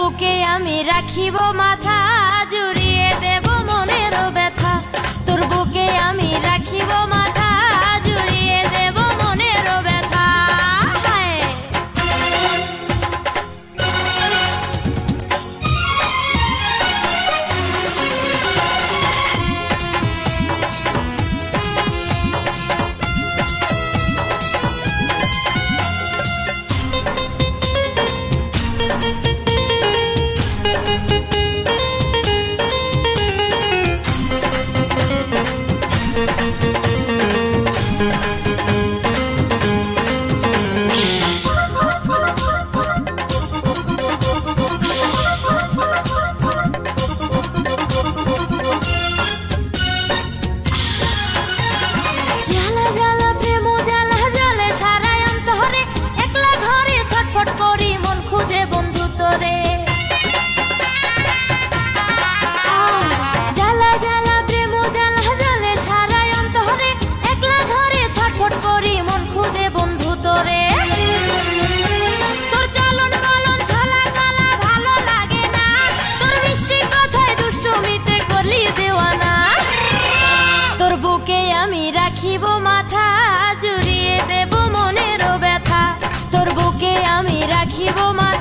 বুকে আমি রাখিব মাথা তোর বুকে আমি রাখিব মাথা জুড়িয়ে দেব মনেরও ব্যথা। তোর বুকে আমি রাখিব মাথা